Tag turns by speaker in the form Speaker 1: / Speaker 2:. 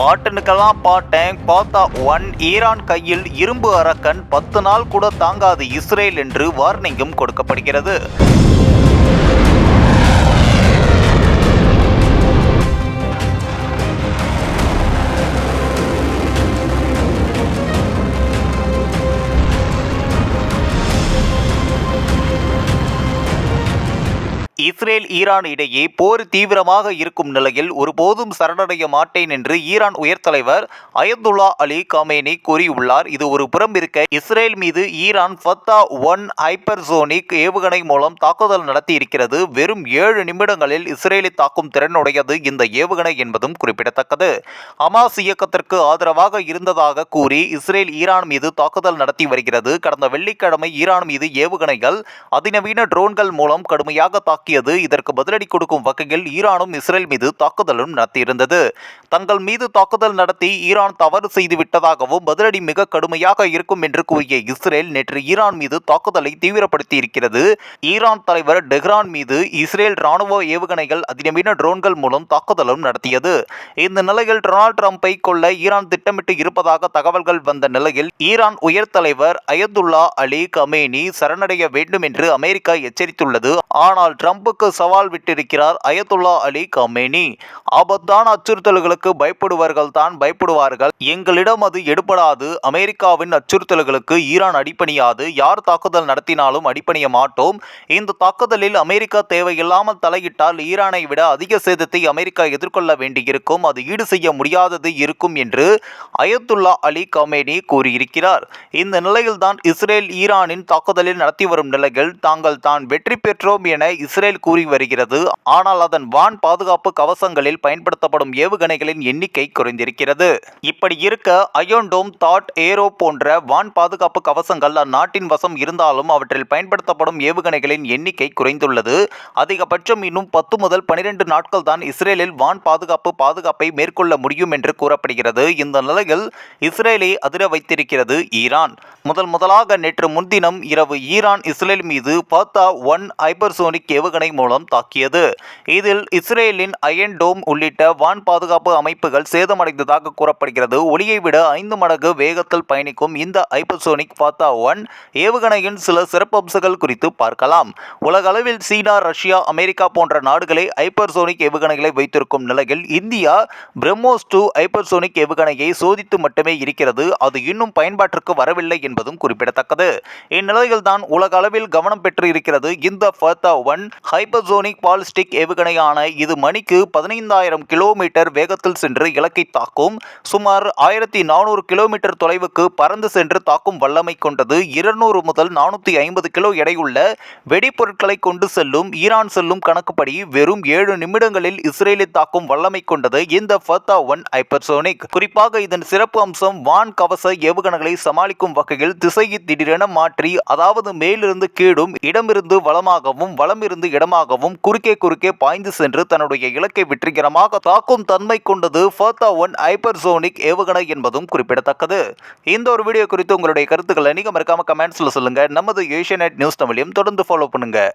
Speaker 1: பாட்டனுக்கெல்லாம் பாட்டேன். பார்த்தா one Iran கையில் இரும்பு அரக்கன் பத்து நாள் கூட தாங்காது இஸ்ரேல் என்று வார்னிங்கும் கொடுக்கப்படுகிறது. இஸ்ரேல் ஈரான் இடையே போர் தீவிரமாக இருக்கும் நிலையில் ஒருபோதும் சரணடைய மாட்டேன் என்று ஈரான் உயர் தலைவர் அலி காமேனி கூறியுள்ளார். இது ஒரு புறம் இருக்க இஸ்ரேல் மீது ஈரான் ஃபத்தா ஒன் ஹைப்பர்சோனிக் ஏவுகணை மூலம் தாக்குதல் நடத்தி இருக்கிறது. வெறும் ஏழு நிமிடங்களில் இஸ்ரேலை தாக்கும் திறனுடையது இந்த ஏவுகணை என்பதும் குறிப்பிடத்தக்கது. அமாஸ் இயக்கத்திற்கு ஆதரவாக இருந்ததாக கூறி இஸ்ரேல் ஈரான் மீது தாக்குதல் நடத்தி வருகிறது. கடந்த வெள்ளிக்கிழமை ஈரான் மீது ஏவுகணைகள் அதிநவீன ட்ரோன்கள் மூலம் கடுமையாக தாக்கி தாக்கியது இதற்கு பதிலடி கொடுக்கும் வகையில் ஈரானும் இஸ்ரேல் மீது தாக்குதலும் நடத்தியிருந்தது. தங்கள் மீது தாக்குதல் நடத்தி ஈரான் தவறு செய்து விட்டதாகவும் பதிலடி மிக கடுமையாக இருக்கும் என்று கூறிய இஸ்ரேல் நேற்று ஈரான் மீது தாக்குதலை தீவிரப்படுத்தி இருக்கிறது ஈரான் தலைவர் டெஹ்ரான் மீது இஸ்ரேல் ராணுவ ஏவுகணைகள் அதிநவீன ட்ரோன்கள் மூலம் தாக்குதலும் நடத்தியது. இந்த நிலையில் டொனால்டு ட்ரம்பை கொள்ள ஈரான் திட்டமிட்டு இருப்பதாக தகவல்கள் வந்த நிலையில் ஈரான் உயர் தலைவர் அயதுல்லா அலி கமேனி சரணடைய வேண்டும் என்று அமெரிக்கா எச்சரித்துள்ளது. ஆனால் ட்ரம்ப் ட்ரம்புக்கு சவால் விட்டிருக்கிறார் அயதுல்லா அலி கமேனி. ஆபத்தான அச்சுறுத்தல்களுக்கு பயப்படுவர்கள் தான் பயப்படுவார்கள். எங்களிடம் அது எடுபடாது. அமெரிக்காவின் அச்சுறுத்தல்களுக்கு ஈரான் அடிப்பணியாது யார் தாக்குதல் நடத்தினாலும் அடிப்பணிய மாட்டோம். இந்த தாக்குதலில் அமெரிக்கா தேவையில்லாமல் தலையிட்டால் ஈரானை விட அதிக சேதத்தை அமெரிக்கா எதிர்கொள்ள வேண்டியிருக்கும். அது ஈடு செய்ய முடியாதது இருக்கும் என்று அயத்துல்லா அலி கமேனி கூறியிருக்கிறார். இந்த நிலையில்தான் இஸ்ரேல் ஈரானின் தாக்குதலில் நடத்தி வரும் நிலையில் தாங்கள் தான் வெற்றி பெற்றோம் என இஸ்ரேல் கூறி வருகிறது. ஆனால் அதன் வான் பாதுகாப்பு கவசங்களில் பயன்படுத்தப்படும் ஏவுகணைகளின் எண்ணிக்கை குறைந்திருக்கிறது. இப்படி இருக்க அயோன்டோம் தாட் ஏரோ போன்ற வான் பாதுகாப்பு கவசங்கள் அந்நாட்டின் வசம் இருந்தாலும் அவற்றில் பயன்படுத்தப்படும் ஏவுகணைகளின் எண்ணிக்கை குறைந்துள்ளது. அதிகபட்சம் இன்னும் பத்து முதல் பனிரெண்டு நாட்கள் தான் இஸ்ரேலில் வான் பாதுகாப்பு பாதுகாப்பை மேற்கொள்ள முடியும் என்று கூறப்படுகிறது. இந்த நிலையில் இஸ்ரேலை அதிர வைத்திருக்கிறது ஈரான். முதல் முதலாக நேற்று முன்தினம் இரவு ஈரான் இஸ்ரேல் மீது பாத்தா ஒன் ஹைபர்சோனிக் ஏவுகணை மூலம் தாக்கியது. இதில் இஸ்ரேலின் அயன் டோம் உள்ளிட்ட வான் பாதுகாப்பு அமைப்புகள் சேதமடைந்ததாக கூறப்படுகிறது. ஒளியை விட ஐந்து மடங்கு வேகத்தில் பயணிக்கும் இந்த ஹைபர்சோனிக் பாத்தா ஒன் ஏவுகணையின் சில சிறப்பம்சங்கள் குறித்து பார்க்கலாம். உலக அளவில் சீனா ரஷ்யா அமெரிக்கா போன்ற நாடுகளை ஹைப்பர்சோனிக் ஏவுகணைகளை வைத்திருக்கும் நிலையில் இந்தியா பிரம்மோஸ் டூ ஹைப்பர்சோனிக் ஏவுகணையை சோதித்து மட்டுமே இருக்கிறது. அது இன்னும் பயன்பாட்டிற்கு வரவில்லை என்பதும் குறிப்பிடத்தக்கது. இந்நிலையில் தான் உலக அளவில் கவனம் பெற்று இருக்கிறது இந்த ஃபர்தா ஒன் ஹைப்பர்சோனிக் பாலிஸ்டிக் ஏவுகணையான இது மணிக்கு பதினைந்தாயிரம் கிலோமீட்டர் வேகத்தில் சென்று இலக்கை தாக்கும். சுமார் ஆயிரத்தி நானூறு கிலோமீட்டர் தொலைவுக்கு பறந்து சென்று தாக்கும் வல்லமை கொண்டது இருநூறு முதல் நானூற்றி ஐம்பது கிலோ எடையுள்ள வெடிப்பொருட்களை கொண்டு செல்லும் ஈரான் செல்லும் கணக்குப்படி வெறும் ஏழு நிமிடங்களில் இஸ்ரேலை தாக்கும் வல்லமை கொண்டது இந்த ஃபர்தா ஒன் ஹைப்பர்சோனிக் குறிப்பாக இதன் சிறப்பு அம்சம் வான் கவச ஏவுகணைகளை சமாளிக்கும் வகையில் திசையை திடீரென மாற்றி அதாவது மேலிருந்து கீழும் இடமிருந்து வளமாகவும் வளமிருந்து இடமாகவும் குறுக்கே குறுக்கே பாய்ந்து சென்று தன்னுடைய இலக்கை வெற்றிகரமாக தாக்கும் தன்மை கொண்டது ஃபர்தா ஒன் ஹைப்பர்சோனிக் ஏவுகணை என்பதும் குறிப்பிடத்தக்கது. இந்த ஒரு வீடியோ குறித்து உங்களுடைய கருத்துக்களை நீங்கள் மறக்காம கமெண்ட்ஸில் சொல்லுங்கள் நமது ஏஷியநெட் நியூஸ் தமிழையும் தொடர்ந்து ஃபாலோ பண்ணுங்கள்